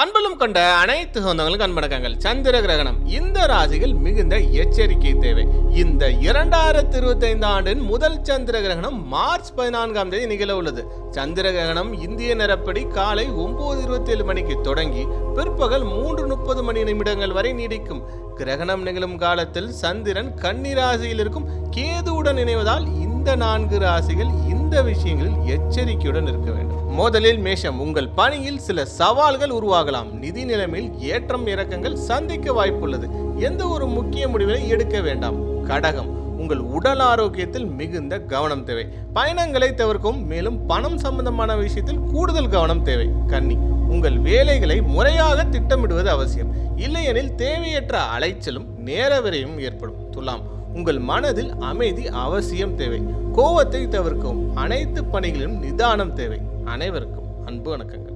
அன்பலும் கொண்ட அனைத்து சொந்தங்களுக்கு அன்பணக்கங்கள் சந்திர கிரகணம். இந்த ராசிகள் மிகுந்த எச்சரிக்கை தேவை. இந்த இரண்டாயிரத்தி இருபத்தி ஐந்து ஆண்டின் முதல் சந்திர கிரகணம் மார்ச் பதினான்காம் தேதி நிகழ உள்ளது. சந்திர கிரகணம் இந்திய நேரப்படி காலை ஒன்பது இருபத்தி ஏழு மணிக்கு தொடங்கி பிற்பகல் மூன்று முப்பது மணி நிமிடங்கள் வரை நீடிக்கும். கிரகணம் நிகழும் காலத்தில் சந்திரன் கன்னி ராசியில் இருக்கும். கேதுவுடன் இணைவதால் இந்த நான்கு ராசிகள் இந்த விஷயங்களில் எச்சரிக்கையுடன் இருக்க வேண்டும். முதலில் மேஷம் உங்கள் பணியில் சில சவால்கள் உருவாகலாம். நிதி நிலைமையில் ஏற்றம் இறக்கங்கள் சந்திக்க வாய்ப்புள்ளது. எந்த ஒரு முக்கிய முடிவினை எடுக்க வேண்டாம். கடகம் உங்கள் உடல் ஆரோக்கியத்தில் மிகுந்த கவனம் தேவை. பயணங்களை தவிர்க்கவும் மேலும் பணம் சம்பந்தமான விஷயத்தில் கூடுதல் கவனம் தேவை. கன்னி உங்கள் வேலைகளை முறையாக திட்டமிடுவது அவசியம். இல்லையெனில் தேவையற்ற அலைச்சலும் நேர விரையும் ஏற்படும். துலாம் உங்கள் மனதில் அமைதி அவசியம் தேவை. கோவத்தை தவிர்க்கவும் அனைத்து பணிகளிலும் நிதானம் தேவை. அனைவருக்கும் அன்பு வணக்கங்கள்.